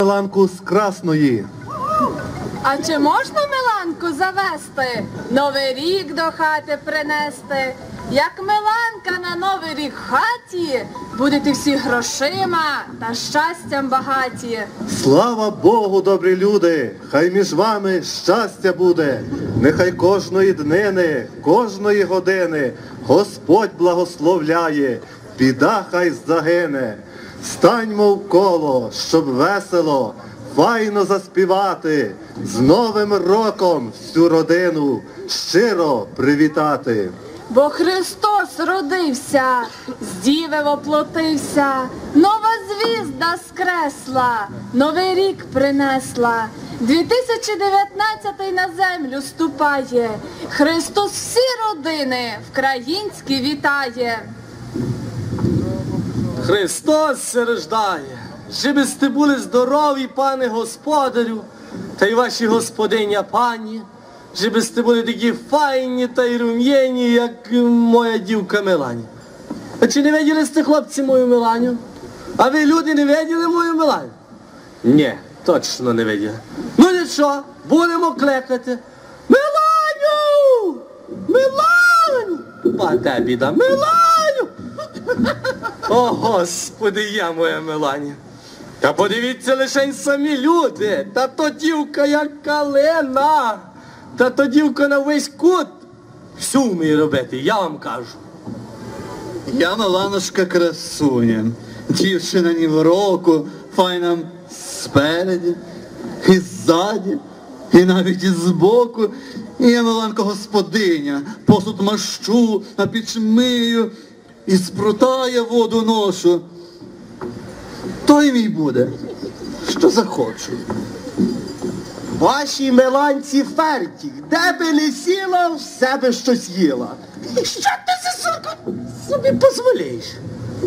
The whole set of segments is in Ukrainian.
Миланку з красної. А чи можна Миланку завести? Новий рік до хати принести? Як Миланка на новий рік в хаті, будете всі грошима та щастям багаті. Слава Богу, добрі люди! Хай між вами щастя буде. Нехай кожної днини, кожної години Господь благословляє, біда хай загине. Станьмо в коло, щоб весело, файно заспівати, з Новим роком всю родину щиро привітати. Бо Христос родився, з діви воплотився, нова звізда скресла, новий рік принесла. 2019 на землю ступає, Христос всі родини вкраїнські вітає. Христос се рождає, щоб сте були здорові, пане господарю, та й ваші господиня пані, щоб сте були такі файні та й рум'єні, як моя дівка Мелані. А чи не виділи сте, хлопці, мою Меланю? А ви, люди, не виділи мою Меланю? Ні, точно не виділи. Ну нічого, будемо кликати. Меланю! Меланю! Пате біда, Меланю! О, Господи, я моя Меланя. Та подивіться лише самі люди. Та то дівка як калина. Та то дівка на весь кут. Всю вміє робити, я вам кажу. Я Миланочка красуня, дівчина ні в року, файна спереді, і ззаді, і навіть і збоку. І я Миланка господиня, посуд мащу, а піч мию, і з прута я воду ношу. Той мій буде, що захочу. Вашій меланці фертіх, де би не сіла, все би щось їла. І що ти за сука собі дозволяєш?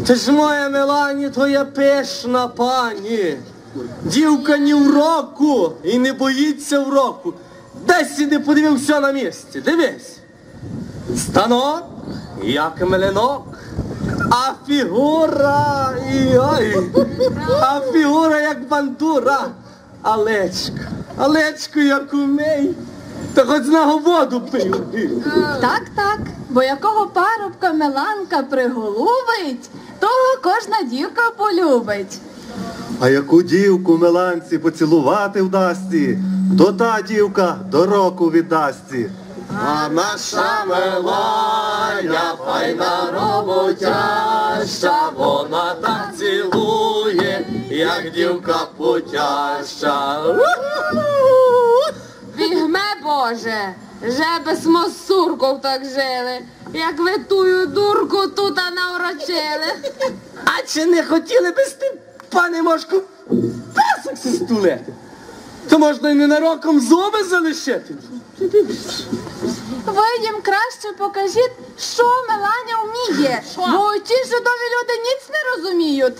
Ти ж моя Мелані, твоя пишна пані. Дівка ні в року і не боїться в року. Десь і не подивився на місці. Дивись. Станок, як млинок, а фігура, і ой, а фігура як бандура. Алечка, алечко, як умей. Та хоч на воду пив. Так, так, бо якого парубка Миланка приголубить, того кожна дівка полюбить. А яку дівку Миланці поцілувати вдасться, то та дівка до року віддасться. А наша меланя файна роботяща, Вона так цілує, як дівка путяща. Вігме Боже, жеби з мосурков так жили, як ви тую дурку тута наурочили. А чи не хотіли би ти, пане Мошку, песок стулити? То можна й ненароком зуби залишити. Ви їм краще покажіть, що Меланя вміє, бо ті жидові люди ніц не розуміють.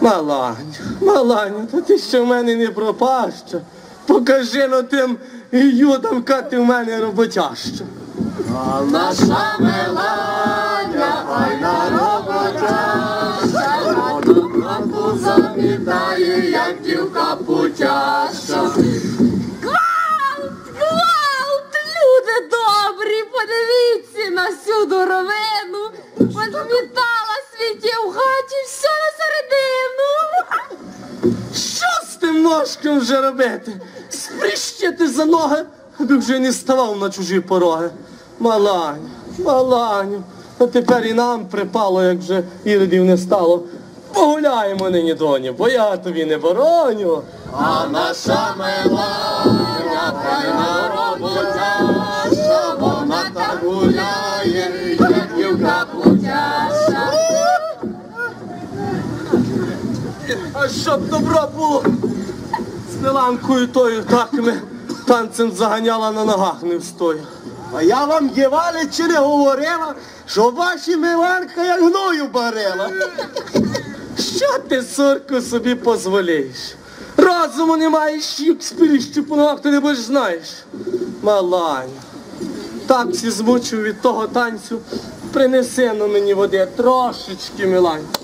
Маланю, Маланю, та ти що в мене не пропаща. Покажи но тим юдам, ка ти в мене роботяща. а наша меланя файна роботяща, вона хату замітає, як дівка путяща. На всю доровину. Позмітала світі в хаті все на середину. Що з тим ножком вже робити? Сприщити за ноги, аби вже не ставав на чужі пороги. Маланю, маланю, а тепер і нам припало, як вже іродів не стало. Погуляємо нині, доню, бо я тобі не бороню. А наша меланя файна роботяща, так гуляє, як дівка путяща. А щоб добро було, з Миланкою тою так ми танцем заганяла на ногах не встою. А я вам дівали чи не говорила, що ваші миланка як гною барила. Що ти, сурку, собі позволієш? Розуму не маєш, як спіріщу по ногах ти не будеш знаєш. Малань, так всі змучив від того танцю. Принеси на мені води трошечки миланька.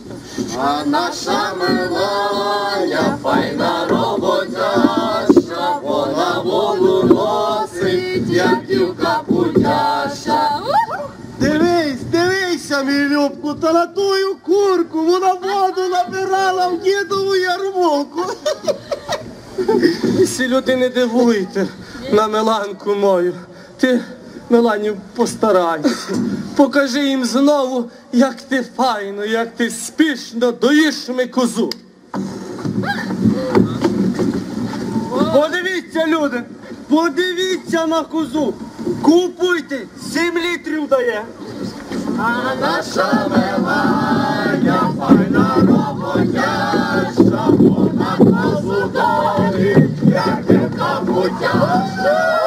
А наша милая, файна роботяща, вона воду носить, як дівка путяща. Дивись, дивися, мій любку, та на тую курку вона воду набирала в дідову ярмолку. Всі люди не дивуйте на миланку мою. Ти Меланю, постарайся. Покажи їм знову, як ти файно, як ти спішно доїш ми козу. Подивіться, люди, подивіться на козу. Купуйте, 7 літрів дає. Але ще б ніколи не доїв козу до решета. Іване, що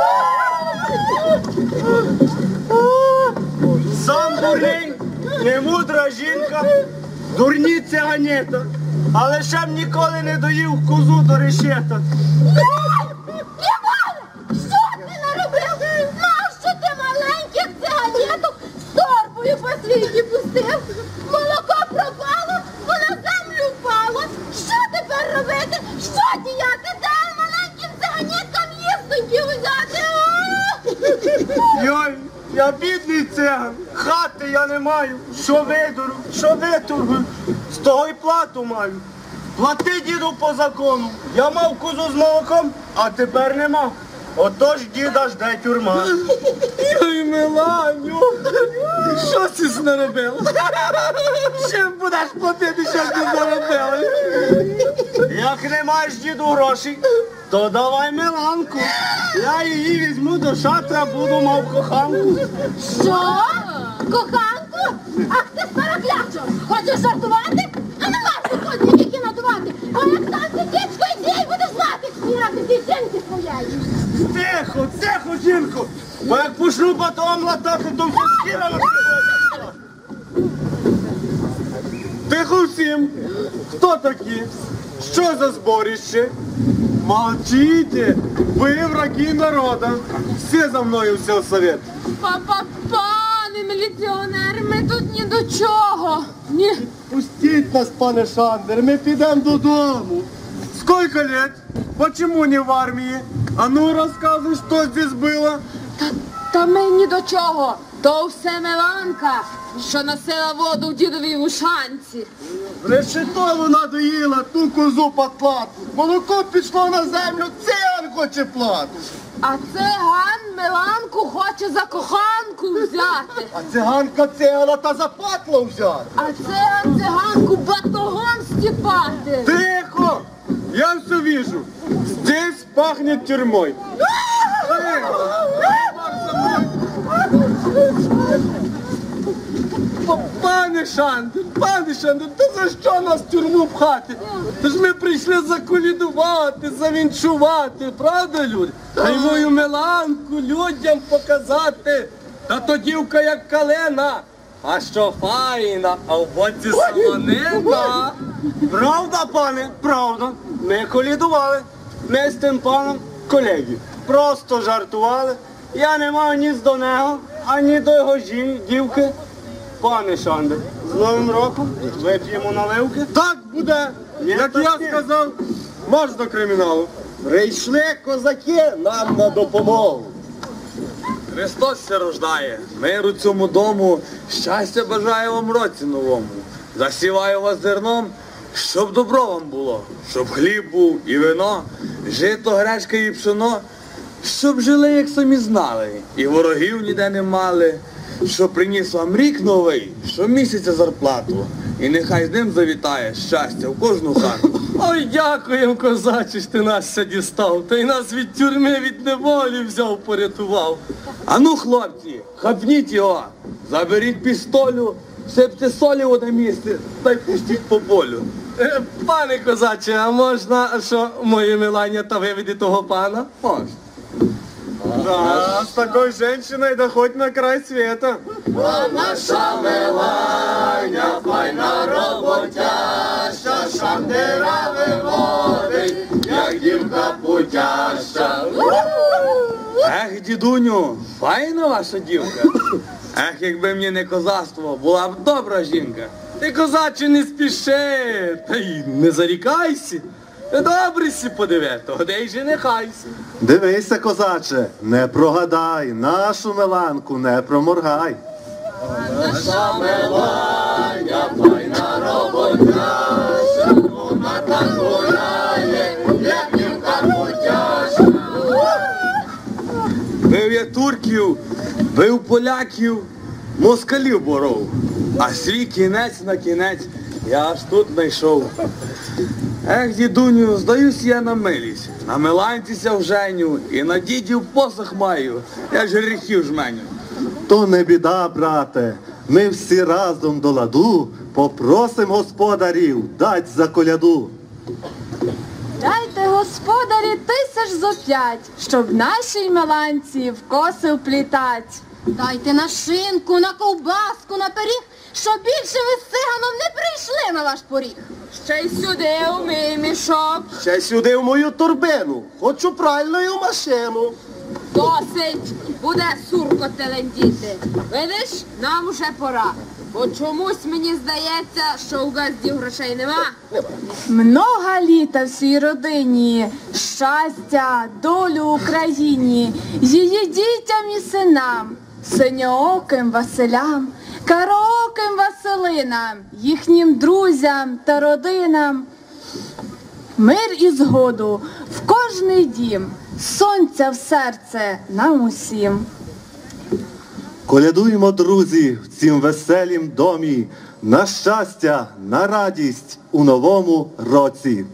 впало. Що тепер робити? Що діяти? Де маленьким циганеткам їстоньки взяти? А? Йой, я бідний циган, хати я не маю, що видуру, що виторгую, з того й плату маю. Плати, діду, по закону. Я мав козу з молоком, а тепер нема. Отож діда жде тюрма. Ой, Меланю, що ти наробила? Чим будеш платити, що ти заробила? Як не маєш діду грошей, то давай Миланку. Я її візьму до шатра, буду мав коханку. Що? Коханку? Ах ти староклячо! Хочеш жартувати? А не варто ходні які надувати! Бо як там дідечко і дій будеш знати, як ти дівчинки своєї! Тихо, тихо, жінко. Бо як почну батом латати, то все шкіра на. Тихо всім. Хто такі? Що за зборище? Молчите, ви враги народа. Всі за мною все совет. Папа, пане міліціонер, ми тут ні до чого. Ні. Пустіть нас, пане Шандер, ми підемо додому. Сколько лет? Почему не в армії? А ну розказуй, що здесь було. Та, та ми ні до чого. То все Меланка, що носила воду в дідовій ушанці. Решето вона доїла ту козу під плату. Молоко пішло на землю, циган хоче плату. А циган Меланку хоче за коханку взяти. А циганка цигана та за патло взяти. А циган циганку батогом стіпати. Тихо! Я все вижу. Здесь пахнет тюрьмой. Пане Шандер, пане Шандер, та за що нас в тюрму пхати? Та ж ми прийшли заколідувати, завінчувати, правда, люди? А й мою Меланку людям показати. Та то дівка як калена, а що файна, а в боці солонина. Правда, пане, правда. Ми колідували. Ми з тим паном колеги. Просто жартували. Я не мав ні до нього, ані до його жін, дівки. Пане Шандер, з Новим роком вип'ємо наливки. Так буде. Як я сказав, марш до криміналу. Прийшли козаки нам на допомогу. Христос се рождає, миру цьому дому, щастя бажаю вам році новому. Засіваю вас зерном, щоб добро вам було, щоб хліб був і вино, жито, гречка і пшено, щоб жили, як самі знали, і ворогів ніде не мали, щоб приніс вам рік новий, щомісяця зарплату, і нехай з ним завітає щастя в кожну хату. Ой, дякуємо, козаче, що ти нас ся дістав. Та й нас від тюрми, від неволі взяв, порятував. Ану, хлопці, хапніть його, заберіть пістолю, сипте солі в одне місце та й пустіть по полю. Е, Пане козаче, а можна, що моє Мелання та виведе того пана? Можна. Да, с такой женщиной да хоть на край света. Як дівка путяща. Ех, дідуню, файна ваша дівка. Ех, якби мені не козацтво, була б добра жінка. Ти, козаче, не спіши, та й не зарікайся. Добре сі подиви, то де й женихайся. Дивися, козаче, не прогадай, нашу Меланку не проморгай. Бив я турків, бив поляків, москалів боров. А свій кінець на кінець я аж тут знайшов. Ех, дідуню, здаюсь я на милість. На миланцися в женю і на дідів посох маю, я ж гріхів жменю. То не біда, брате. Ми всі разом до ладу попросим господарів дать за коляду. Дайте господарі тисяч зо п'ять, щоб нашій меланці в коси вплітать. Дайте на шинку, на ковбаску, на пиріг, щоб більше ви з циганом не прийшли на ваш поріг. Ще й сюди у мій мішок. Ще сюди в мою торбину. Хочу пральною машину. Досить, буде сурко телендіти. Видиш, нам уже пора. Бо чомусь мені здається, що у газді грошей нема. Много літа всій родині, щастя, долю Україні, її дітям і синам, синьооким Василям, караоким Василинам, їхнім друзям та родинам. Мир і згоду в кожний дім, сонця в серце нам усім. Колядуємо, друзі, в цім веселім домі, на щастя, на радість у новому році.